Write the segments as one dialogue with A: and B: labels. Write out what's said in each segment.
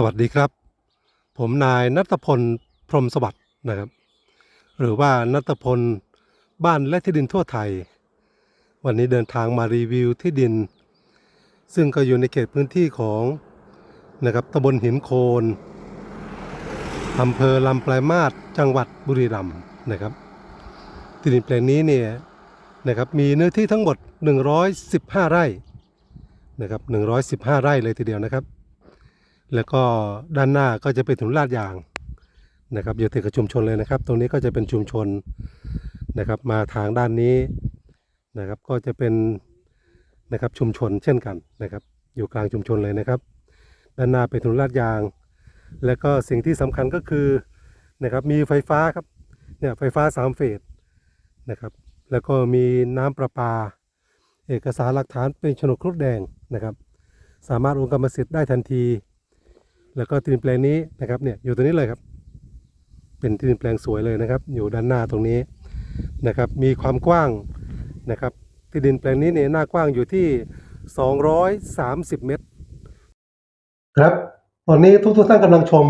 A: สวัสดีครับ ผมนายนัทพลพรมสวัสดิ์นะครับ หรือว่านัทพลบ้านและที่ดินทั่วไทย วันนี้เดินทางมารีวิวที่ดิน ซึ่งก็อยู่ในเขตพื้นที่ของนะครับตำบลหินโคนอำเภอลำปลายมาศจังหวัดบุรีรัมย์นะครับ ที่ดินแปลงนี้เนี่ยนะครับมีเนื้อที่ทั้งหมด 115 ไร่นะครับ115 ไร่เลยทีเดียวนะครับ แล้วก็ด้านหน้าก็จะเป็นถนนลาดยางนะครับอยู่ติดกับชุมชนเลยนะครับ ตรงนี้ก็จะเป็นชุมชนนะครับมาทางด้านนี้นะครับก็จะเป็นนะครับชุมชนเช่นกันนะครับ อยู่กลางชุมชนเลยนะครับ ด้านหน้าเป็นถนนลาดยาง แล้วก็สิ่งที่สำคัญก็คือนะครับมีไฟฟ้าครับเนี่ยไฟฟ้าสามเฟสนะครับแล้วก็มีน้ำประปา เอกสารหลักฐานเป็นโฉนดครุฑแดงนะครับ สามารถโอนกรรมสิทธิ์ได้ทันที แล้วก็ที่ดินแปลงนี้นะครับเนี่ยอยู่ตรงนี้เลยครับ เป็นที่ดินแปลงสวยเลยนะครับ อยู่ด้านหน้าตรงนี้นะครับ มีความกว้างนะครับ ที่ดินแปลงนี้เนี่ยหน้ากว้างอยู่ที่ 230 เมตร ครับตอนนี้ทุกทุกท่านกำลังชม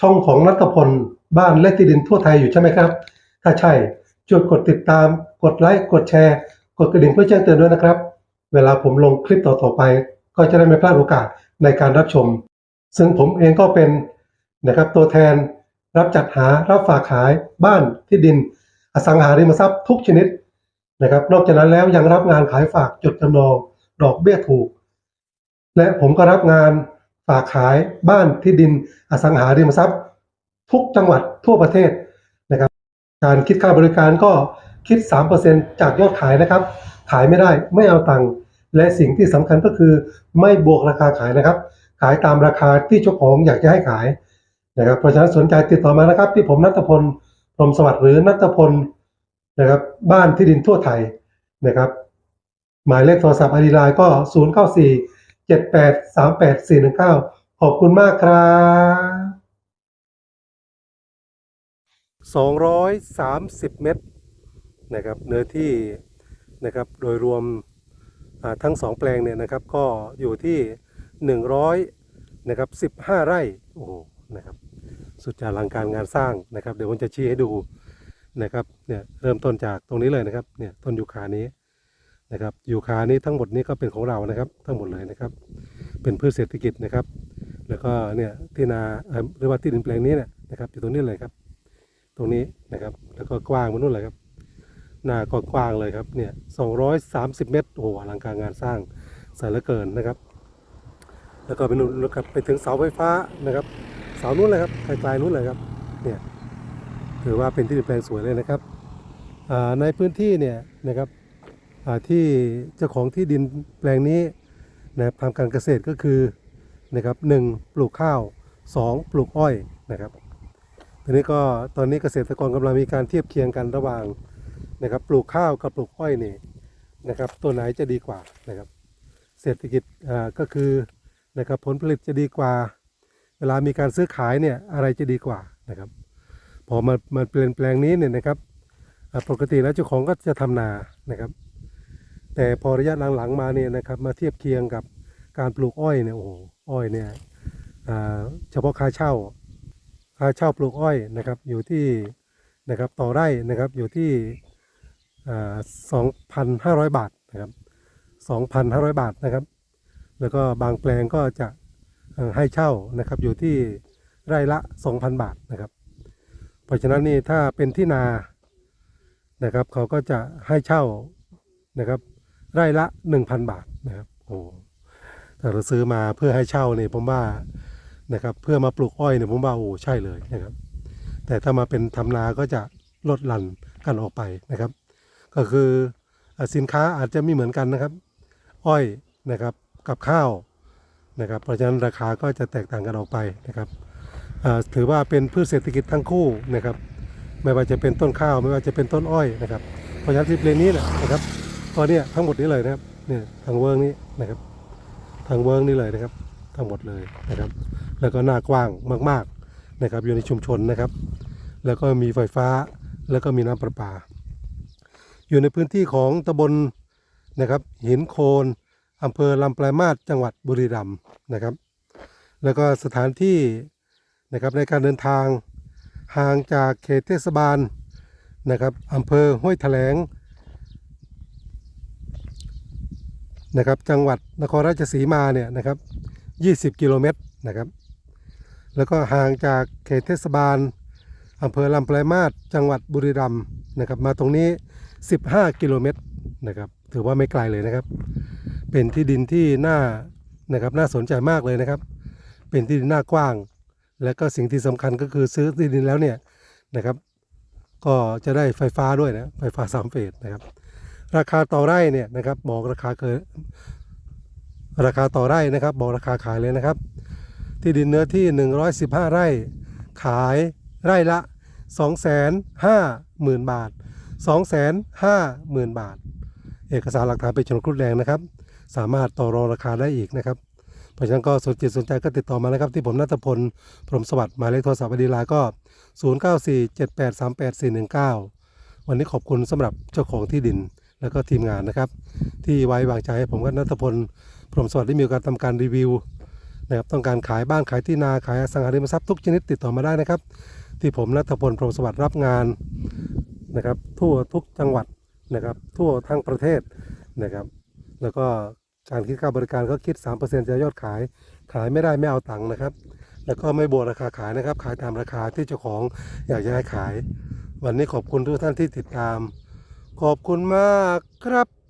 A: ช่องของนัทพลบ้านและที่ดินทั่วไทยอยู่ใช่ไหมครับ ถ้าใช่ช่วยกดติดตาม กดไลค์กดแชร์ กดกระดิ่งเพื่อแจ้งเตือนด้วยนะครับ เวลาผมลงคลิปต่อๆไป ก็จะได้ไม่พลาดโอกาสในการรับชม ซึ่งผมเองก็เป็นนะครับตัวแทนรับจัดหารับฝากขายบ้านที่ดินอสังหาริมทรัพย์ทุกชนิดนะครับ นอกจากนั้นแล้วยังรับงานขายฝากจดจำนองดอกเบี้ยถูก และผมก็รับงานฝากขายบ้านที่ดินอสังหาริมทรัพย์ ทุกจังหวัดทั่วประเทศนะครับ การคิดค่าบริการก็คิด 3%จากยอดขายนะครับ ขายไม่ได้ไม่เอาตังค์และสิ่งที่สำคัญก็คือไม่บวกราคาขายนะครับ ขายตามราคาที่เจ้าของอยากจะให้ขายนะครับเพราะฉะนั้นสนใจติดต่อมานะครับ ที่ผมนัทพลพรมสวัสดิ์หรือนัทพลนะครับบ้านที่ดินทั่วไทยนะครับ หมายเลขโทรศัพท์อดีไลน์ก็ 0 9 4 7 8 3 8 4 1 9 ขอบคุณมากครับ230 เมตรนะครับเนื้อที่นะครับโดยรวมทั้งสองแปลงเนี่ยนะครับก็อยู่ที่ 100นะครับ15 ไร่โอ้โหนะครับสุดจะอลังการงานสร้างนะครับ เดี๋ยวผมจะชี้ให้ดูนะครับเนี่ยเริ่มต้นจากตรงนี้เลยนะครับเนี่ยต้นยูคานี้นะครับยูคานี้ทั้งหมดนี้ก็เป็นของเรานะครับ ทั้งหมดเลยนะครับ เป็นพืชเศรษฐกิจนะครับ แล้วก็เนี่ยที่นาเออหรือว่าที่ดินแปลงนี้เนี่ยนะครับอยู่ตรงนี้เลยครับ ตรงนี้นะครับแล้วก็กว้างมานู่นเลยครับหน้าก็กว้างเลยครับเนี่ย230เมตรโอ้โหอลังการงานสร้างสายเหลือเกินนะครับ แล้วก็ไปนู่นแล้วครับไปถึงเสาไฟฟ้านะครับ เสานู้นเลยครับไกลๆนู้นเลยครับเนี่ยถือว่าเป็นที่ดินแปลงสวยเลยนะครับในพื้นที่เนี่ยนะครับที่เจ้าของที่ดินแปลงนี้นะทำการเกษตรก็คือนะครับหนึ่งปลูกข้าวสองปลูกอ้อยนะครับทีนี้ก็ตอนนี้เกษตรกรกำลังมีการเทียบเคียงกันระหว่างนะครับ ปลูกข้าวกับปลูกอ้อยนี่นะครับ ตัวไหนจะดีกว่านะครับ เศรษฐกิจก็คือ นะครับผลผลิตจะดีกว่า เวลามีการซื้อขายเนี่ยอะไรจะดีกว่านะครับ พอมามาเปลี่ยนแปลงนี้เนี่ยนะครับปกติแล้วเจ้าของก็จะทำนานะครับ แต่พอระยะหลังๆมาเนี่ยนะครับมาเทียบเคียงกับการปลูกอ้อยเนี่ยโอ้โหอ้อยเนี่ยเฉพาะค่าเช่าค่าเช่าปลูกอ้อยนะครับอยู่ที่นะครับต่อไร่นะครับอยู่ที่สองพันห้าร้อยบาทนะครับสองพันห้าร้อยบาทนะครับ แล้วก็บางแปลงก็จะให้เช่านะครับอยู่ที่ไร่ละสองพันบาทนะครับ เพราะฉะนั้นนี่ถ้าเป็นที่นานะครับ เขาก็จะให้เช่านะครับ ไร่ละหนึ่งพันบาทนะครับโอ้ถ้าเราซื้อมาเพื่อให้เช่าเนี่ยผมว่านะครับเพื่อมาปลูกอ้อยเนี่ยผมว่าโอ้ใช่เลยนะครับ แต่ถ้ามาเป็นทำนาก็จะลดหลั่นกันออกไปนะครับ ก็คือสินค้าอาจจะไม่เหมือนกันนะครับ อ้อยนะครับ กับข้าวนะครับเพราะฉะนั้นราคาก็จะแตกต่างกันออกไปนะครับถือว่าเป็นพืชเศรษฐกิจทั้งคู่นะครับ ไม่ว่าจะเป็นต้นข้าว ไม่ว่าจะเป็นต้นอ้อยนะครับ เพราะฉะนั้นที่เพลงนี้นยนะครับตอนนี้ทั้งหมดนี้เลยนะครับเนี่ยทางเวิร์กนี้นะครับ ทางเวิร์กนี้เลยนะครับ ทั้งหมดเลยนะครับ แล้วก็หน้ากว้างมากๆนะครับ อยู่ในชุมชนนะครับ แล้วก็มีไฟฟ้าแล้วก็มีน้ำประปา อยู่ในพื้นที่ของตำบลนะครับ หินโคน อำเภอลำปลายมาศจังหวัดบุรีรัมย์นะครับ แล้วก็สถานที่นะครับในการเดินทางห่างจากเขตเทศบาลนะครับอำเภอห้วยแถลงนะครับจังหวัดนครราชสีมาเนี่ยนะครับ 20 กิโลเมตรนะครับ แล้วก็ห่างจากเขตเทศบาลอำเภอลำปลายมาศจังหวัดบุรีรัมย์นะครับ มาตรงนี้ 15 กิโลเมตรนะครับ ถือว่าไม่ไกลเลยนะครับ เป็นที่ดินที่น่านะครับน่าสนใจมากเลยนะครับ เป็นที่ดินหน้ากว้าง และก็สิ่งที่สำคัญก็คือซื้อที่ดินแล้วเนี่ยนะครับ ก็จะได้ไฟฟ้าด้วยนะไฟฟ้าสามเฟสนะครับ ราคาต่อไร่เนี่ยนะครับบอกราคาเคยราคาต่อไร่นะครับ บอกราคาขายเลยนะครับ ที่ดินเนื้อที่ 115 ไร่ ขายไร่ละ 250,000 บาท 250,000 บาท เอกสารหลักฐานเป็นโฉนดครุฑแดงนะครับ สามารถต่อรองราคาได้อีกนะครับ เพราะฉะนั้นก็สนจิตสนใจก็ติดต่อมานะครับ ที่ผมนัทพล พรหมสวัสดิ์หมายเลขโทรศัพท์อดีลน์ก็ 0947838419 วันนี้ขอบคุณสำหรับเจ้าของที่ดินแล้วก็ทีมงานนะครับ ที่ไว้วางใจให้ผมกับนัทพล พรหมสวัสดิ์ได้มีโอกาสทำการรีวิวนะครับต้องการขายบ้านขายที่นาขายอสังหาริมทรัพย์ทุกชนิดติดต่อมาได้นะครับ ที่ผมนัทพลพรหมสวัสดิ์รับงานนะครับ ทั่วทุกจังหวัดนะครับ ทั่วทั้งประเทศนะครับ แล้วก็การคิดค่าบริการก็คิด 3%จากยอดขาย ขายไม่ได้ไม่เอาตังค์นะครับ แล้วก็ไม่บวกราคาขายนะครับ ขายตามราคาที่เจ้าของอยากจะให้ขาย วันนี้ขอบคุณทุกท่านที่ติดตาม ขอบคุณมากครับ